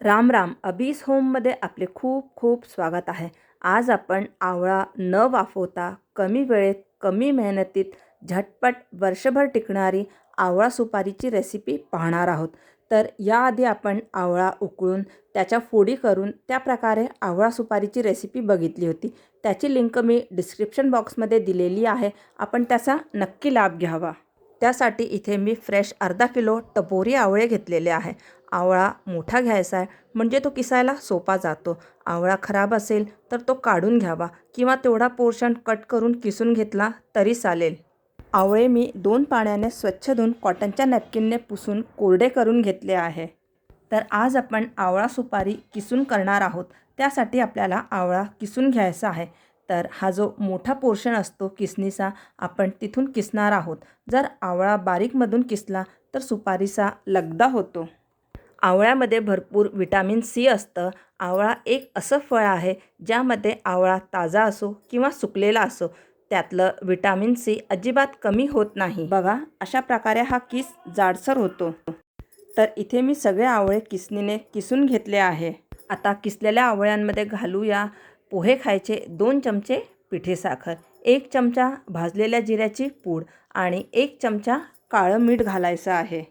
राम राम. अबीस होममध्ये आपले खूप खूप स्वागत आहे. आज आपण आवळा न वाफवता कमी वेळेत कमी मेहनतीत झटपट वर्षभर टिकणारी आवळा सुपारीची रेसिपी पाहणार आहोत. तर याआधी आपण आवळा उकळून त्याच्या फोडी करून त्या प्रकारे आवळा सुपारीची रेसिपी बघितली होती. त्याची लिंक मी डिस्क्रिप्शन बॉक्समध्ये दिलेली आहे. आपण त्याचा नक्की लाभ घ्यावा. त्यासाठी इथे मी फ्रेश अर्धा किलो टपोरी आवळे घेतलेले आहे. आवळा मोठा घ्यायचा आहे म्हणजे तो किसायला सोपा जातो. आवळा खराब असेल तर तो काढून घ्यावा किंवा तेवढा पोर्शन कट करून किसून घेतला तरी चालेल. आवळे मी दोन पाण्याने स्वच्छ धुवून कॉटनच्या नॅपकिनने पुसून कोरडे करून घेतले आहे. तर आज आपण आवळा सुपारी किसून करणार आहोत. त्यासाठी आपल्याला आवळा किसून घ्यायचा आहे. तर हा जो मोठा पोर्शन असतो किसणीचा आपण तिथून किसणार आहोत. जर आवळा बारीकमधून किसला तर सुपारीचा लगदा होतो. आवळ्यामध्ये भरपूर विटॅमिन सी असतं. आवळा एक असं फळ आहे ज्यामध्ये आवळा ताजा असो किंवा सुकलेला असो. त्यातलं विटॅमिन सी अजिबात कमी होत नाही. बघा अशा प्रकारे हा किस जाडसर होतो. तर इथे मी सगळे आवळे किसणीने किसून घेतले आहे. आता किसलेल्या आवळ्यांमध्ये घालूया पोहे खायचे दोन चमचे पिठे साखर एक चमचा भाजलेल्या जिऱ्याची पूड आणि एक चमचा काळं मीठ घालायचं आहे.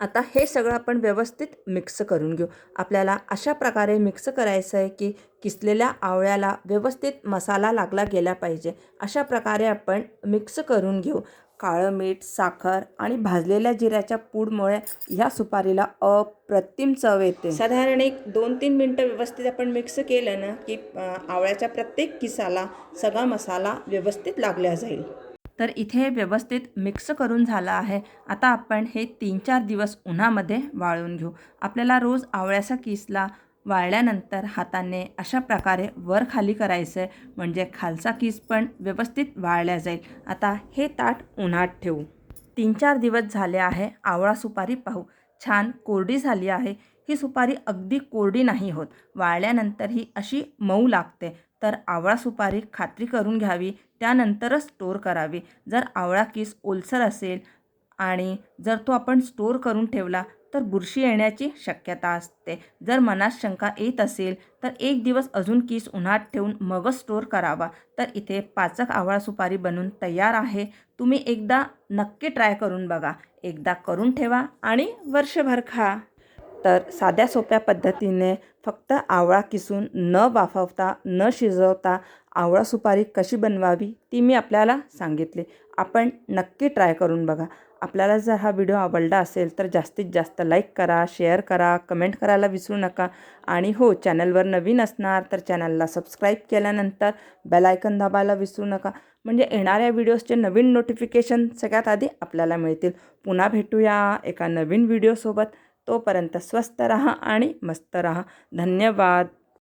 आता हे सगळं आपण व्यवस्थित मिक्स करून घेऊ. आपल्याला अशा प्रकारे मिक्स करायचं आहे की किसलेल्या आवळ्याला व्यवस्थित मसाला लागला गेला पाहिजे. अशा प्रकारे आपण मिक्स करून घेऊ. काळं मीठ साखर आणि भाजलेल्या जिऱ्याच्या पूडमुळे ह्या सुपारीला अप्रतिम चव येते. साधारण एक दोन तीन मिनटं व्यवस्थित आपण मिक्स केलं ना की आवळ्याच्या प्रत्येक किसाला सगळा मसाला व्यवस्थित लागला जाईल. तर इथे व्यवस्थित मिक्स करून झालं आहे. आता आपण हे तीन चार दिवस उन्हामध्ये वाळून घेऊ. आपल्याला रोज आवळ्याचा किसला वाळल्यानंतर हाताने अशा प्रकारे वर खाली करायचं आहे म्हणजे खालचा किस पण व्यवस्थित वाळल्या जाईल. आता हे ताट उन्हात ठेवू. तीन चार दिवस झाले आहे आवळा सुपारी पाहू. छान कोरडी झाली आहे. ही सुपारी अगदी कोरडी नाही होत. वाळल्यानंतर ही अशी मऊ लागते. तर आवळा सुपारी खात्री करून घ्यावी. त्यानंतरच स्टोर करावी. जर आवळा किस ओलसर असेल आणि जर तो आपण स्टोर करून ठेवला तर बुरशी येण्याची शक्यता असते. जर मनात शंका येत असेल तर एक दिवस अजून किस उन्हात ठेवून मगच स्टोर करावा. तर इथे पाचक आवळा सुपारी बनून तयार आहे. तुम्ही एकदा नक्की ट्राय करून बघा. एकदा करून ठेवा आणि वर्षभर खा. तर साध्या सोप्या पद्धतीने फक्त आवळा किसून न वाफवता न शिजवता आवळा सुपारी कशी बनवावी ती मी आपल्याला सांगितली. आपण नक्की ट्राय करून बघा. आपल्याला जर हा व्हिडिओ आवडला असेल तर जास्तीत जास्त लाईक करा शेअर करा कमेंट करायला विसरू नका. आणि हो चॅनलवर नवीन असणार तर चॅनलला सबस्क्राईब केल्यानंतर बेलायकन दाबायला विसरू नका. म्हणजे येणाऱ्या व्हिडिओजचे नवीन नोटिफिकेशन सगळ्यात आधी आपल्याला मिळतील. पुन्हा भेटूया एका नवीन व्हिडिओसोबत. तोपर्यंत स्वस्त रहा आणि मस्त रहा. धन्यवाद.